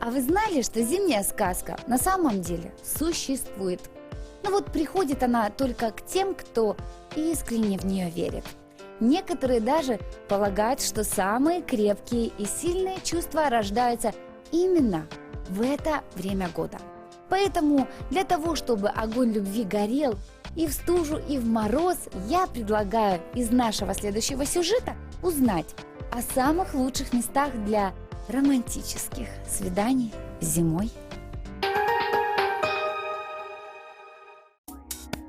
А вы знали, что зимняя сказка на самом деле существует? Но вот приходит она только к тем, кто искренне в нее верит. Некоторые даже полагают, что самые крепкие и сильные чувства рождаются именно в это время года. Поэтому для того, чтобы огонь любви горел и в стужу, и в мороз, я предлагаю из нашего следующего сюжета узнать о самых лучших местах для романтических свиданий зимой.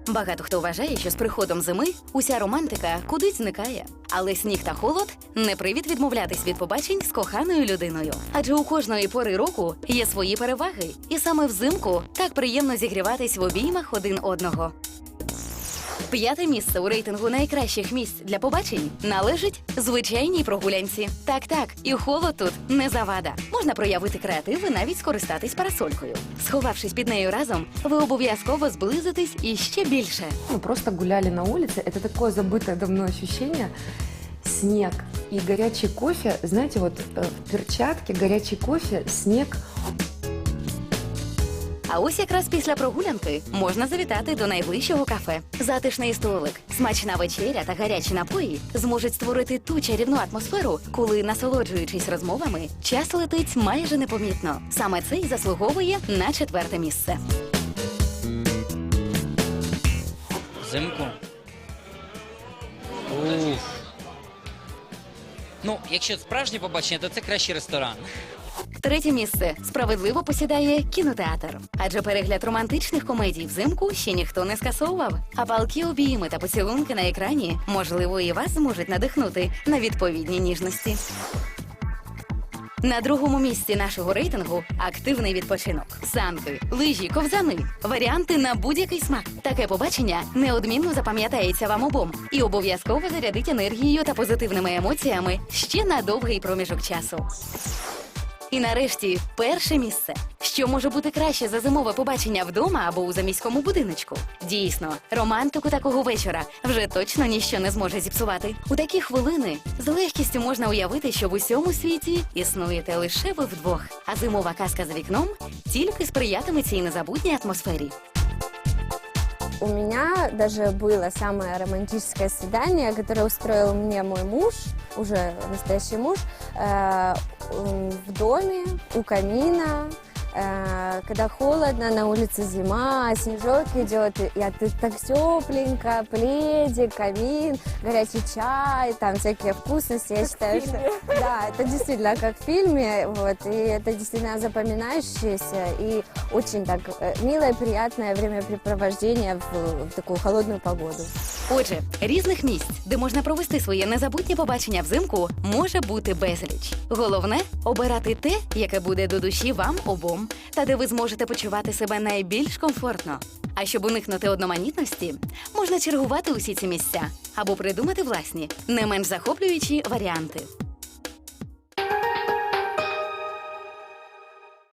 Багато хто вважає, що з приходом зими уся романтика кудись зникає. Але сніг та холод не привід відмовлятись від побачень з коханою людиною. Адже у кожної пори року є свої переваги, і саме взимку так приємно зігріватись в обіймах один одного. П'яте місце у рейтингу найкращих місць для побачень належить звичайній прогулянці. Так, так, і холод тут не завада. Можна проявити креатив і навіть скористатись парасолькою. Сховавшись під нею разом, ви обов'язково зблизитесь іще більше. Мы просто гуляли на улице. Это такое забытое давно ощущение. Снег и горячий кофе. Знаете, вот э, в перчатке горячий кофе, снег. а ось якраз після прогулянки можна завітати до найближчого кафе. Затишний столик, смачна вечеря та гарячі напої зможуть створити ту чарівну атмосферу, коли, насолоджуючись розмовами, час летить майже непомітно. Саме це й заслуговує на четверте місце. Взимку. Уф. Ну, якщо справжнє побачення, то це кращий ресторан. Третє місце справедливо посідає кінотеатр. Адже перегляд романтичних комедій взимку ще ніхто не скасовував. А палки обійми та поцілунки на екрані, можливо, і вас зможуть надихнути на відповідні ніжності. На другому місці нашого рейтингу активний відпочинок. Санки, лижі, ковзани, варіанти на будь-який смак. Таке побачення неодмінно запам'ятається вам обом і обов'язково зарядить енергією та позитивними емоціями ще на довгий проміжок часу. І нарешті перше місце. Що може бути краще за зимове побачення вдома або у заміському будиночку? Дійсно, романтику такого вечора вже точно ніщо не зможе зіпсувати. У такі хвилини з легкістю можна уявити, що в усьому світі існуєте лише ви вдвох, а зимова казка за вікном тільки сприятиме цій незабутній атмосфері. У меня даже было самое романтическое свидание, которое устроил мне мой муж, уже настоящий муж, э, м, в доме, у камина, э, когда холодно, на улице зима, снежок идет, и а ты так тепленько, пледик, камин, горячий чай, там всякие вкусности. Я считаю, что да, это действительно как в фильме, вот, и это действительно запоминающееся и очень так э, милое, приятное времяпрепровождение в, в такую холодную погоду. Отже, різних місць, де можна провести своє незабутнє побачення взимку, може бути безліч. Головне обирати те, яке буде до душі вам обом, та де ви зможете почувати себе найбільш комфортно. А щоб уникнути одноманітності, можна чергувати усі ці місця або придумати власні, не менш захоплюючі варіанти.